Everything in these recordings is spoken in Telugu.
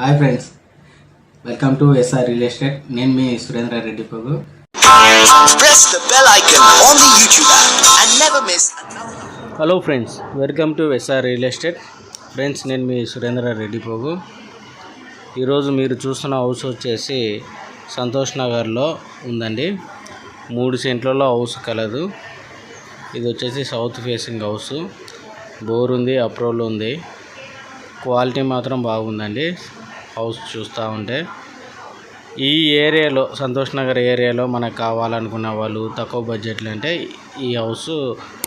Hi friends. Welcome to SR real estate. నేను మీ Surendra Reddy another. Hello friends welcome to SR real estate friends నేను మీ సురేంద్ర రెడ్డి పోగు ఈరోజు మీరు చూస్తున్న హౌస్ వచ్చేసి సంతోష్ నగర్లో ఉందండి. మూడు సెంట్లలో హౌస్ కలదు. ఇది వచ్చేసి సౌత్ ఫేసింగ్ హౌస్ బోర్ ఉంది అప్రోల్ ఉంది. క్వాలిటీ మాత్రం బాగుందండి. హౌస్ చూస్తూ ఉంటే ఈ ఏరియాలో సంతోష్ నగర్ ఏరియాలో మనకు కావాలనుకున్న వాళ్ళు తక్కువ బడ్జెట్లో అంటే ఈ హౌస్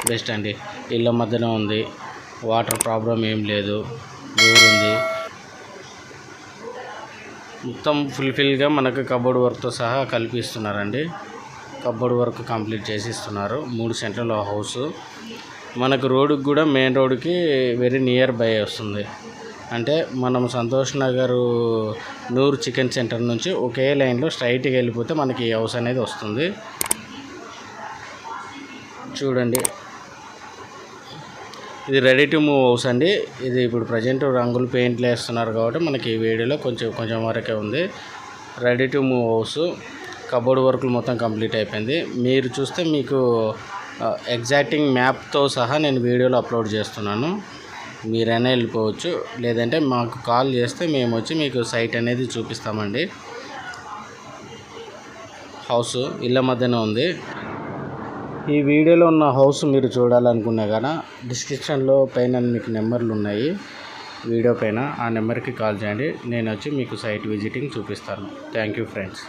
బెస్ట్ అండి. ఇళ్ళ మధ్యలో ఉంది వాటర్ ప్రాబ్లం ఏం లేదు బోర్ ఉంది. మొత్తం ఫుల్ఫిల్గా మనకు కబోర్డ్ వర్క్తో సహా కల్పిస్తున్నారండి. కబోర్డ్ వర్క్ కంప్లీట్ చేసి ఇస్తున్నారు మూడు సెంట్రలో హౌస్. మనకు రోడ్డుకి కూడా మెయిన్ రోడ్డుకి వెరీ నియర్ బై వస్తుంది. అంటే మనం సంతోష్ నగర్ నూరు చికెన్ సెంటర్ నుంచి ఒకే లైన్లో స్ట్రైట్గా వెళ్ళిపోతే మనకి ఈ హౌస్ అనేది వస్తుంది. చూడండి. ఇది రెడీ టు మూవ్ హౌస్ అండి. ఇది ఇప్పుడు ప్రజెంట్ రంగులు పెయింట్లు వేస్తున్నారు కాబట్టి మనకి ఈ వీడియోలో కొంచెం కొంచెం వరకే ఉంది. Ready to move house cupboard వర్క్లు మొత్తం కంప్లీట్ అయిపోయింది. మీరు చూస్తే మీకు ఎగ్జాక్టింగ్ మ్యాప్తో సహా నేను వీడియోలో అప్లోడ్ చేస్తున్నాను. మీరైనా వెళ్ళిపోవచ్చు. లేదంటే మాకు కాల్ చేస్తే మేము వచ్చి మీకు సైట్ అనేది చూపిస్తామండి. హౌస్ ఇళ్ళ మధ్యన ఉంది. ఈ వీడియోలో ఉన్న హౌస్ మీరు చూడాలనుకున్నా కానీ డిస్క్రిప్షన్లో పైన మీకు నెంబర్లు ఉన్నాయి. వీడియో పైన ఆ నెంబర్కి కాల్ చేయండి. నేను వచ్చి మీకు సైట్ విజిటింగ్ చూపిస్తాను. Thank you friends.